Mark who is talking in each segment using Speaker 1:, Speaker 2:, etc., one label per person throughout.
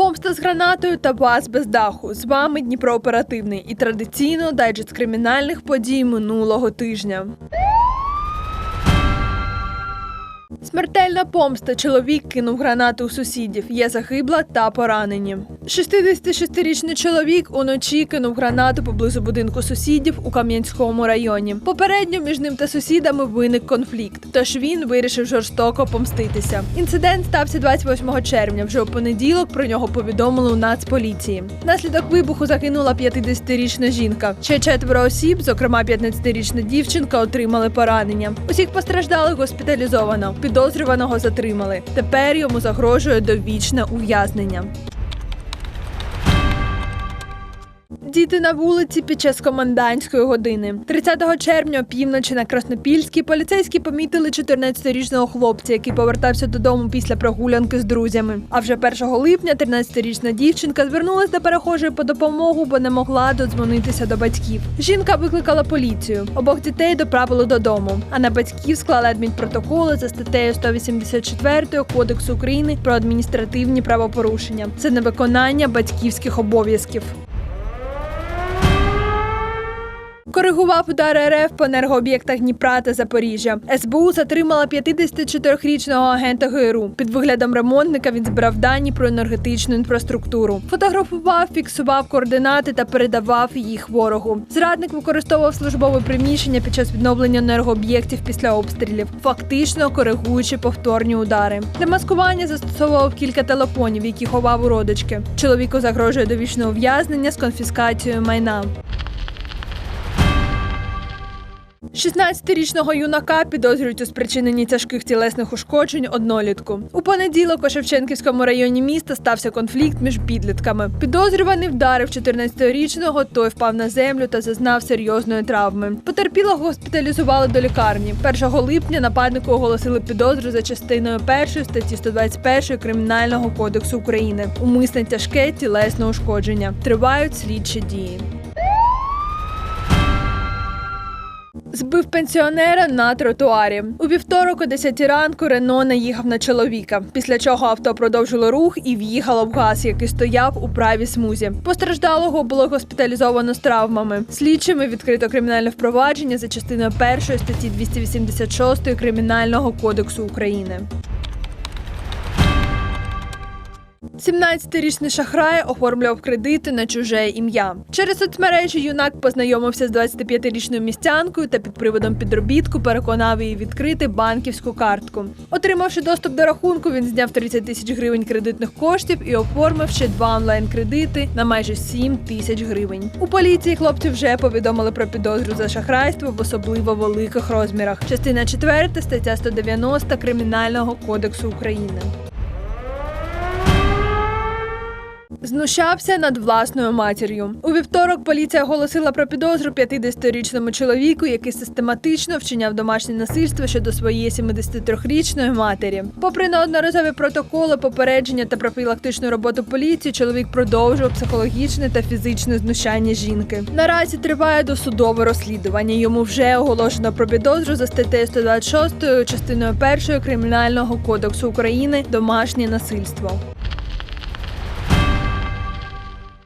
Speaker 1: Помста з гранатою та вас без даху. З вами Дніпро оперативний і традиційно дайджест кримінальних подій минулого тижня. Смертельна помста. Чоловік кинув гранату у сусідів. Є загибла та поранені. 66-річний чоловік уночі кинув гранату поблизу будинку сусідів у Кам'янському районі. Попередньо між ним та сусідами виник конфлікт, тож він вирішив жорстоко помститися. Інцидент стався 28 червня. Вже у понеділок про нього повідомили у Нацполіції. Наслідок вибуху загинула 50-річна жінка. Ще четверо осіб, зокрема 15-річна дівчинка, отримали поранення. Усіх постраждалих госпіталізовано. Підозрюваного затримали. Тепер йому загрожує довічне ув'язнення. Діти на вулиці під час комендантської години. 30 червня опівночі на Краснопільській поліцейські помітили 14-річного хлопця, який повертався додому після прогулянки з друзями. А вже 1 липня 13-річна дівчинка звернулася до перехожої по допомогу, бо не могла додзвонитися до батьків. Жінка викликала поліцію. Обох дітей доправили додому. А на батьків склали адмінпротоколи за статтею 184 Кодексу України про адміністративні правопорушення. Це невиконання батьківських обов'язків. Коригував удари РФ по енергооб'єктах Дніпра та Запоріжжя. СБУ затримала 54-річного агента ГРУ. Під виглядом ремонтника він збирав дані про енергетичну інфраструктуру. Фотографував, фіксував координати та передавав їх ворогу. Зрадник використовував службове приміщення під час відновлення енергооб'єктів після обстрілів, фактично коригуючи повторні удари. Для маскування застосовував кілька телефонів, які ховав у родички. Чоловіку загрожує довічне ув'язнення з конфіскацією майна. 16-річного юнака підозрюють у спричиненні тяжких тілесних ушкоджень однолітку. У понеділок у Шевченківському районі міста стався конфлікт між підлітками. Підозрюваний вдарив 14-річного, той впав на землю та зазнав серйозної травми. Потерпілого госпіталізували до лікарні. 1 липня нападнику оголосили підозру за частиною 1 статті 121 Кримінального кодексу України. Умисне тяжке тілесне ушкодження. Тривають слідчі дії. Збив пенсіонера на тротуарі. У вівторок о 10 ранку Рено наїхав на чоловіка, після чого авто продовжило рух і в'їхало в газ, який стояв у правій смузі. Постраждалого було госпіталізовано з травмами. Слідчими відкрито кримінальне впровадження за частиною першої статті 286 Кримінального кодексу України. 17-річний шахрай оформлював кредити на чуже ім'я. Через соцмережі юнак познайомився з 25-річною містянкою та під приводом підробітку переконав її відкрити банківську картку. Отримавши доступ до рахунку, він зняв 30 тисяч гривень кредитних коштів і оформив ще два онлайн-кредити на майже 7 тисяч гривень. У поліції хлопці вже повідомили про підозру за шахрайство в особливо великих розмірах. Частина 4 стаття 190 Кримінального кодексу України. Знущався над власною матір'ю. У вівторок поліція оголосила про підозру 50-річному чоловіку, який систематично вчиняв домашнє насильство щодо своєї 73-річної матері. Попри неодноразові протоколи, попередження та профілактичну роботу поліції, чоловік продовжував психологічне та фізичне знущання жінки. Наразі триває досудове розслідування. Йому вже оголошено про підозру за статтею 126 частиною 1 Кримінального кодексу України домашнє насильство.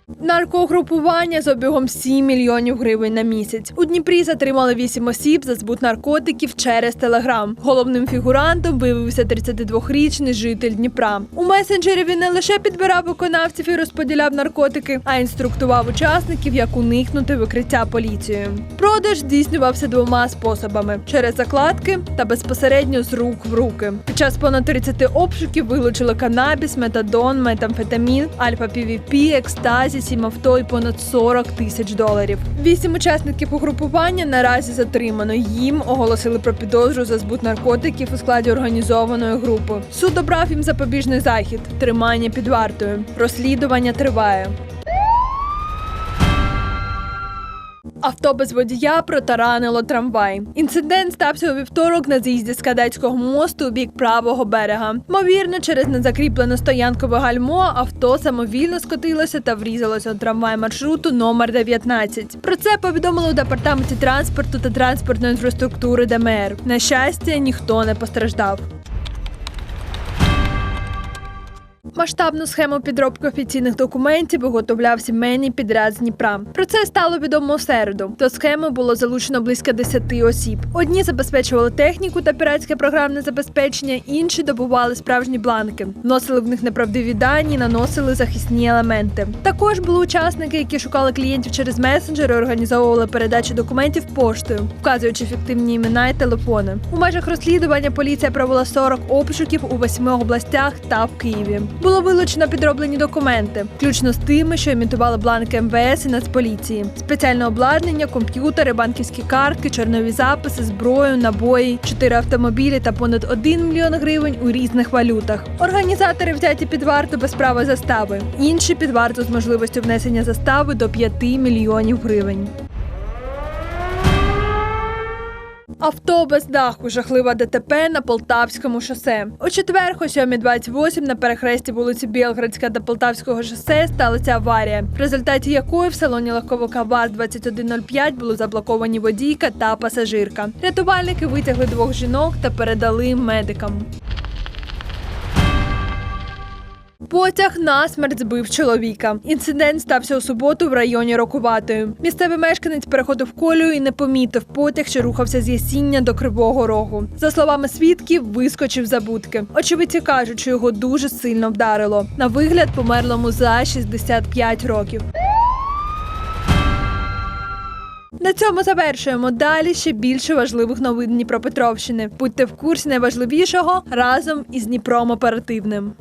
Speaker 1: Наркогрупування з обігом 7 мільйонів гривень на місяць. У Дніпрі затримали 8 осіб за збут наркотиків через телеграм. Головним фігурантом виявився 32-річний житель Дніпра. У месенджері він не лише підбирав виконавців і розподіляв наркотики, а інструктував учасників, як уникнути викриття поліцією. Продаж здійснювався двома способами: через закладки та безпосередньо з рук в руки. Під час понад 30 обшуків вилучили канабіс, метадон, метамфетамін, альфа-півіпі, екстаз. 27 авто і понад 40 тисяч доларів. Вісім учасників угрупування наразі затримано. Їм оголосили про підозру за збут наркотиків у складі організованої групи. Суд обрав їм запобіжний захід, тримання під вартою. Розслідування триває. Авто без водія протаранило трамвай. Інцидент стався у вівторок на з'їзді з кадетського мосту у бік правого берега. Мовірно, через незакріплене стоянкове гальмо авто самовільно скотилося та врізалося у трамвай маршруту номер 19. Про це повідомили у департаменті транспорту та транспортної інфраструктури ДМР. На щастя, ніхто не постраждав. Масштабну схему підробки офіційних документів виготовляв сімейний підряд з Дніпра. Про це стало відомо у середу. До схеми було залучено близько 10 осіб. Одні забезпечували техніку та піратське програмне забезпечення, інші добували справжні бланки, вносили в них неправдиві дані, наносили захисні елементи. Також були учасники, які шукали клієнтів через месенджери, організовували передачу документів поштою, вказуючи фіктивні імена і телефони. У межах розслідування поліція провела 40 обшуків у восьми областях та в Києві. Було вилучено підроблені документи, включно з тими, що імітували бланки МВС і Нацполіції, спеціальне обладнання, комп'ютери, банківські картки, чорнові записи, зброю, набої, чотири автомобілі та понад 1 мільйон гривень у різних валютах. Організатори взяті під варту без права застави. Інші під варту з можливістю внесення застави до 5 мільйонів гривень. Авто без даху, жахлива ДТП на Полтавському шосе. У четвер, о 7.28 на перехресті вулиці Білградська та Полтавського шосе сталася аварія, в результаті якої в салоні легковика ВАЗ-2105 були заблоковані водійка та пасажирка. Рятувальники витягли двох жінок та передали медикам. Потяг насмерть збив чоловіка. Інцидент стався у суботу в районі Рокуватої. Місцевий мешканець переходив колію і не помітив потяг, що рухався з Ясіння до Кривого Рогу. За словами свідків, вискочив за будки. Очевидці кажуть, що його дуже сильно вдарило. На вигляд померлому за 65 років. На цьому завершуємо. Далі ще більше важливих новин Дніпропетровщини. Будьте в курсі найважливішого разом із Дніпром оперативним.